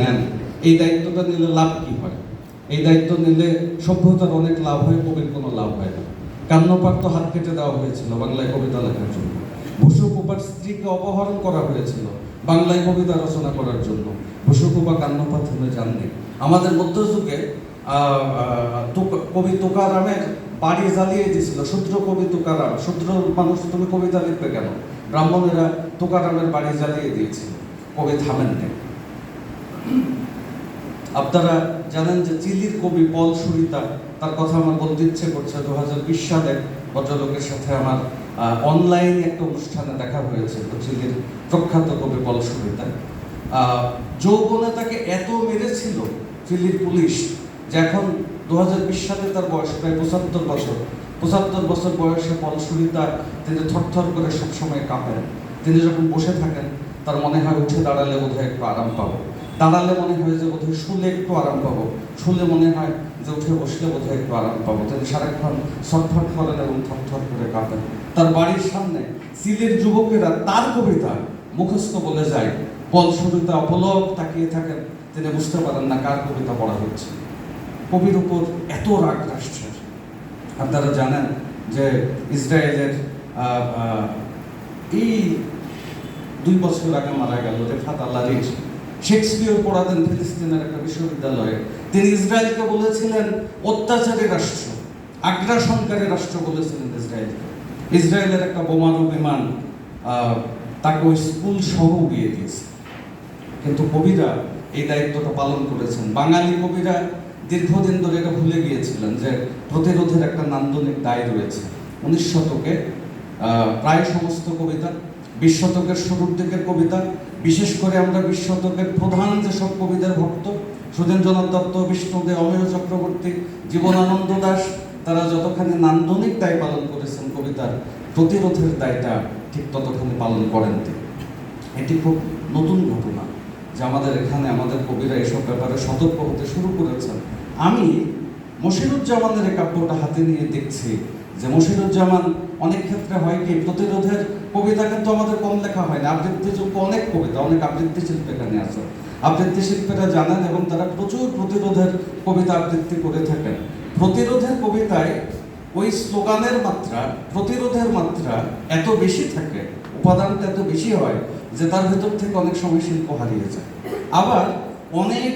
নেন, এই দায়িত্বটা নিলে লাভ কি হয়? এই দায়িত্ব নিলে সভ্যতার অনেক লাভ হয়, কবির কোনো লাভ হয় না। কান্নপার তো হাত কেটে দেওয়া হয়েছিল বাংলায় কবিতা লেখার জন্য। ভূষকুপার স্ত্রীকে অপহরণ করা হয়েছিল বাংলায় কবিতা রচনা করার জন্য। ভূষকুপা কান্নপা থেমে যাননি। আমাদের মধ্যযুগে কবি তুকারামের বাড়ি জ্বালিয়ে দিয়েছিল। শূদ্র কবি তুকারাম, শূদ্র মানুষ তুমি কবিতা লিখবে কেন? ব্রাহ্মণেরা তুকারামের বাড়ি জ্বালিয়ে দিয়েছিল। কবি থামেননি। আপনারা জানেন যে চিলির কবি পল সুরিতা, তার কথা আমার বলতে ইচ্ছে করছে। দু হাজার বিশ সালে ভদ্রলোকের সাথে আমার অনলাইনে একটা অনুষ্ঠানে দেখা হয়েছে চিলির প্রখ্যাত কবি পল সুরিতা। যৌবনে তাকে এত মেরেছিল চিলির পুলিশ যে এখন দু হাজার বিশ সালে তার বয়স প্রায় পঁচাত্তর বছর। পঁচাত্তর বছর বয়সে পল সুরিতা তিনি থরথর করে সবসময় কাঁপেন। তিনি যখন বসে থাকেন, তার মনে হয় উঠে দাঁড়ালে বোধহয় একটু আরাম পাবো। দাঁড়ালে মনে হয় যে বোধহয় শুলে একটু আরাম পাবো। শুলে মনে হয় যে উঠে বসলে বোধহয় একটু আরাম পাবো। তিনি সারাক্ষণ ছটফট করেন এবং থরথর করে কাঁপেন তার বাড়ির সামনে সিলের যুবকেরা তার কবিতা মুখস্থ বলে যায়। শুরুতে অপলক তাকিয়ে থাকেন তিনি বুঝতে পারেন না কার কবিতা পড়া হচ্ছে। কবির উপর এত রাগ রাষ্ট্রের আপনারা জানেন যে ইসরায়েলের এই দুই বছর আগে মারা গেল রেফাত আল্লাহ শেক্সপিয়র পড়াতেন ফিলিস্তিনের একটা বিশ্ববিদ্যালয়ে। তিনি ইসরায়েলকে বলেছিলেন, অত্যাচারী রাষ্ট্র, আগ্রাসনকারী রাষ্ট্র বলেছিলেন ইসরায়েলকে। ইসরায়েলের একটা বোমারু বিমান তাকে ওই স্কুল সহ উড়িয়ে দিয়েছে। কিন্তু কবিরা এই দায়িত্বটা পালন করেছেন। বাঙালি কবিরা দীর্ঘদিন ধরে এটা ভুলে গিয়েছিলেন যে প্রতিরোধের একটা নান্দনিক দায় রয়েছে। উনিশ শতকে প্রায় সমস্ত কবিতা, বিশ শতকের শুরুর দিকের কবিতা বিশেষ করে আমরা বিশ শতকের প্রধান যেসব কবিদের ভক্ত সুধীন্দ্রনাথ দত্ত বিষ্ণুদে অমেয় চক্রবর্তী, জীবনানন্দ দাস, তারা যতখানি নান্দনিক দায় পালন করেছেন কবিতার প্রতিরোধের দায়টা ঠিক ততখানি পালন করেন তিনি। এটি খুব নতুন ঘটনা যে আমাদের এখানে আমাদের কবিরা এসব ব্যাপারে সতর্ক হতে শুরু করেছেন। আমি মশিরুজ্জামানের কাব্যটা হাতে নিয়ে দেখছি যে মশিরুজ্জামান অনেক ক্ষেত্রে হয় কি, প্রতিরোধের কবিতা কিন্তু আমাদের কম লেখা হয় না। আবৃত্তিযোগ্য অনেক কবিতা, অনেক আবৃত্তি শিল্প এখানে আছে। আবৃত্তি শিল্পীরা জানেন এবং তারা প্রচুর প্রতিরোধের কবিতা আবৃত্তি করে থাকেন। প্রতিরোধের কবিতায় ওই স্লোগানের মাত্রা, প্রতিরোধের মাত্রা এত বেশি থাকে, উপাদানটা এত বেশি হয় যে তার ভেতর থেকে অনেক সময় শিল্প হারিয়ে যায়। আবার অনেক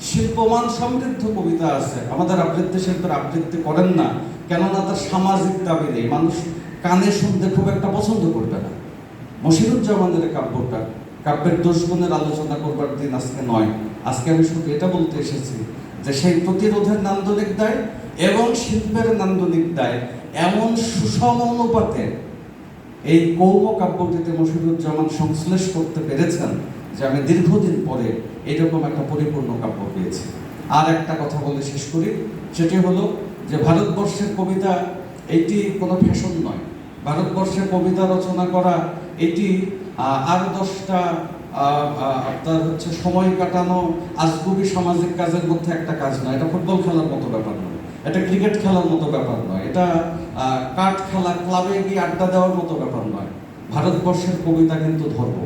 শিল্পমান সমৃদ্ধ কবিতা আছে। আমাদের আবৃত্তি শিল্পের আবৃত্তি করেন না। কেননা তার সামাজিক দাবি নেই। মানুষ কানে শুনতে খুব একটা পছন্দ করবে না। মশিরুজ্জামানের কাব্যটা, কাব্যের দোষগুণের আলোচনা করবার দিন আজকে নয়। আজকে আমি শুধু এটা বলতে এসেছি যে সেই প্রতিরোধের নান্দনিক দায় এবং শিল্পের নান্দনিক দায় এমন সুষম অনুপাতে এই কৌম কাব্যটিতে মশিরুজ্জামান সংশ্লেষ করতে পেরেছেন। যে আমি দীর্ঘদিন পরে এরকম একটা পরিপূর্ণ কাব্য পেয়েছি। আর একটা কথা বলে শেষ করি, সেটি হলো যে ভারতবর্ষের কবিতা এটি কোনো ফ্যাশন নয়। ভারতবর্ষে কবিতা রচনা করা, এটি আর দশটা আপনার হচ্ছে সময় কাটানো, আজগুবি সামাজিক কাজের মধ্যে একটা কাজ নয়। এটা ফুটবল খেলার মতো ব্যাপার নয়। এটা ক্রিকেট খেলার মতো ব্যাপার নয়। এটা কাঠ খেলা, ক্লাবে গিয়ে আড্ডা দেওয়ার মতো ব্যাপার নয়। ভারতবর্ষের কবিতা কিন্তু ধর্ম।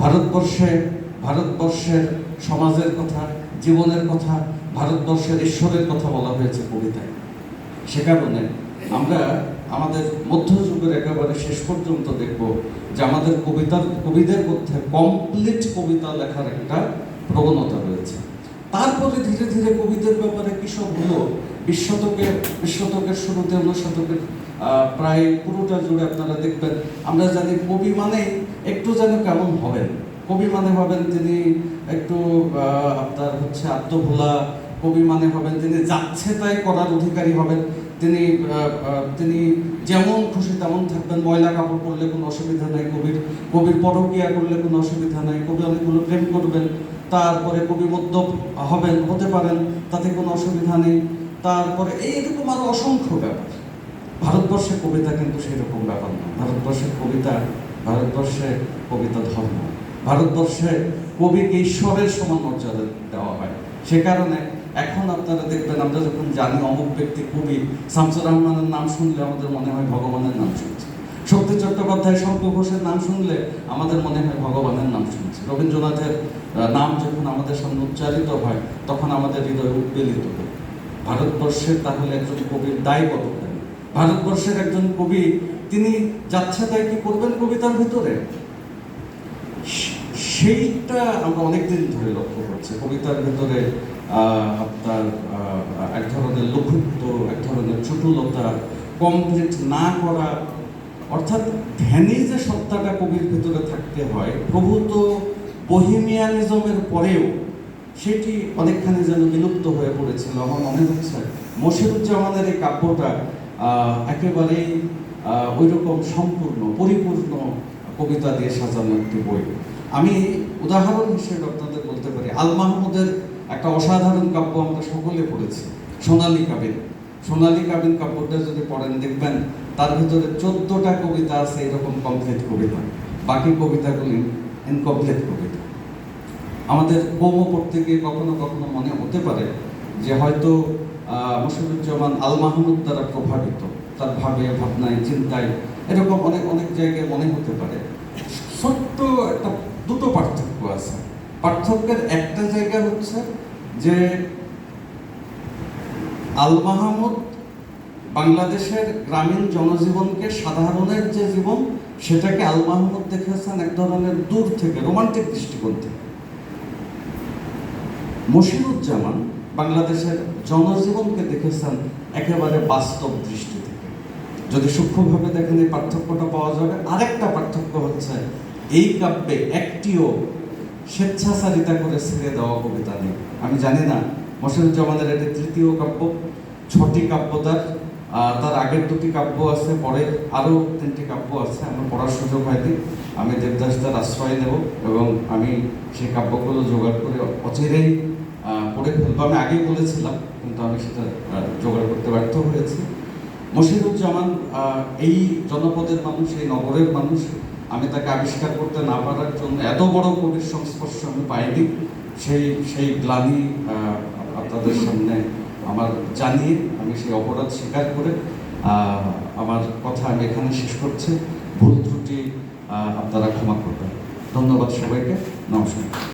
ভারতবর্ষে, ভারতবর্ষের সমাজের কথা, জীবনের কথা, ভারতবর্ষের ঈশ্বরের কথা বলা হয়েছে কবিতায়। সে কারণে আমরা আমাদের মধ্যযুগের একেবারে শেষ পর্যন্ত দেখব যে আমাদের কবিতার, কবিদের মধ্যে কমপ্লিট কবিতা লেখার একটা প্রবণতা রয়েছে। তারপরে ধীরে ধীরে কবিদের ব্যাপারে কি সব হলো? বিশ শতকের বিশ শতকের শুরুতে উনিশ শতকের প্রায় পুরোটা জুড়ে আপনারা দেখবেন, আমরা জানি কবি মানে একটু যেন কেমন হবেন? কবি মানে হবেন তিনি একটু আপনার হচ্ছে আত্মভোলা। কবি মানে হবেন তিনি যাচ্ছে তাই করার অধিকারী হবেন। তিনি তিনি যেমন খুশি তেমন থাকবেন। ময়লা কাপড় পরলে কোনো অসুবিধা নাই কবির। কবির পরকিয়া করলে কোনো অসুবিধা নাই। কবি অনেকগুলো প্রেম করবেন। তারপরে কবি মদ্যপ হবেন, হতে পারেন, তাতে কোনো অসুবিধা নেই। তারপরে এইরকম আরও অসংখ্য ব্যাপার। ভারতবর্ষের কবিতা কিন্তু সেই রকম ব্যাপার না। ভারতবর্ষের কবিতা ভারতবর্ষে কবিতা ধর্ম। ভারতবর্ষে কবিকে ঈশ্বরের সমান মর্যাদা দেওয়া হয়। সে কারণে এখন আপনারা দেখবেন, আমরা যখন জানি অমুক ব্যক্তি কবি, শামসুর রহমানের নাম শুনলে আমাদের মনে হয় ভগবানের নাম শুনছে। শক্তি চট্টোপাধ্যায়, শঙ্কু ঘোষের নাম শুনলে আমাদের মনে হয় ভগবানের নাম শুনছে। রবীন্দ্রনাথের নাম যখন আমাদের সামনে উচ্চারিত হয়, তখন আমাদের হৃদয় উদ্বেলিত হয়। ভারতবর্ষের তাহলে একজন কবির দায় কতখানি? ভারতবর্ষের একজন কবি তিনি যাচ্ছে তাই কি করবেন কবিতার ভিতরে? সেইটা আমরা অনেকদিন ধরে লক্ষ্য করছি। কবিতার ভিতরে আপনার এক ধরনের লঘুত্ব, এক ধরনের চটুলতা কমপ্লিট না করা, অর্থাৎ ধ্যানী যে সত্তাটা কবির ভিতরে থাকতে হয়, প্রভূত বহিমিয়ানিজমের পরেও সেটি অনেকখানি যেন বিলুপ্ত হয়ে পড়েছিল। আমার মনে হচ্ছে মশিরুজ্জামানের এই কাব্যটা আহ, একেবারেই ওই রকম সম্পূর্ণ পরিপূর্ণ কবিতা দিয়ে সাজানো একটি বই। আমি উদাহরণ হিসেবে আপনাদের বলতে পারি আল মাহমুদের একটা অসাধারণ কাব্য আমরা সকলে পড়েছি সোনালী কাবিন। সোনালী কাবিন কাব্যটা যদি পড়েন দেখবেন তার ভিতরে চোদ্দটা কবিতা আছে এরকম কমপ্লিট কবিতা। বাকি কবিতাগুলি ইনকমপ্লিট কবিতা। আমাদের কৌম পড়তে গিয়ে কখনো কখনো মনে হতে পারে যে হয়তো আহ, মশিদুজ্জামান আল মাহমুদ দ্বারা প্রভাবিত। তার ভাবে ভাবনায় চিন্তায় এরকম অনেক অনেক জায়গায় মনে হতে পারে। ছোট্ট একটা দুটো পার্থক্য আছে। পার্থক্যের একটা জায়গা হচ্ছে যে আল মাহমুদ বাংলাদেশের গ্রামীণ জনজীবনকে সাধারণের যে জীবন সেটাকে আল মাহমুদ দেখেছেন এক ধরনের দূর থেকে রোমান্টিক দৃষ্টিকোণ থেকে। মশিরুজ্জামান বাংলাদেশের জনজীবনকে দেখেছেন একেবারে বাস্তব দৃষ্টি থেকে যদি সূক্ষ্মভাবে দেখেন এই পার্থক্যটা পাওয়া যাবে, আরেকটা পার্থক্য হচ্ছে এই কাব্যে একটিও স্বেচ্ছাচারিতা করে ছেড়ে দেওয়া কবিতা নেই। আমি জানি না, মশিরুজ্জামানের এটি তৃতীয় কাব্য, ছটি কাব্য তার তার আগের দুটি কাব্য আছে, পরের আরও তিনটি কাব্য আছে, আমার পড়ার সুযোগ হয়নি। আমি দেবদাস তার আশ্রয় নেব এবং আমি সেই কাব্যগুলো জোগাড় করে অচিরেই পড়ে ফেলব আমি আগেই বলেছিলাম, কিন্তু আমি সেটা জোগাড় করতে ব্যর্থ হয়েছি। মশিরুজ্জামান এই জনপদের মানুষ, এই নগরের মানুষ, আমি তাকে আবিষ্কার করতে না পারার জন্য এত বড় কবির সংস্পর্শ আমি পাইনি। সেই সেই গ্লানি আপনাদের সামনে আমার জানিয়ে আমি সেই অপরাধ স্বীকার করে আমার কথা আমি এখানে শেষ করছি। ভুল ত্রুটি আপনারা ক্ষমা করবেন। ধন্যবাদ সবাইকে। নমস্কার।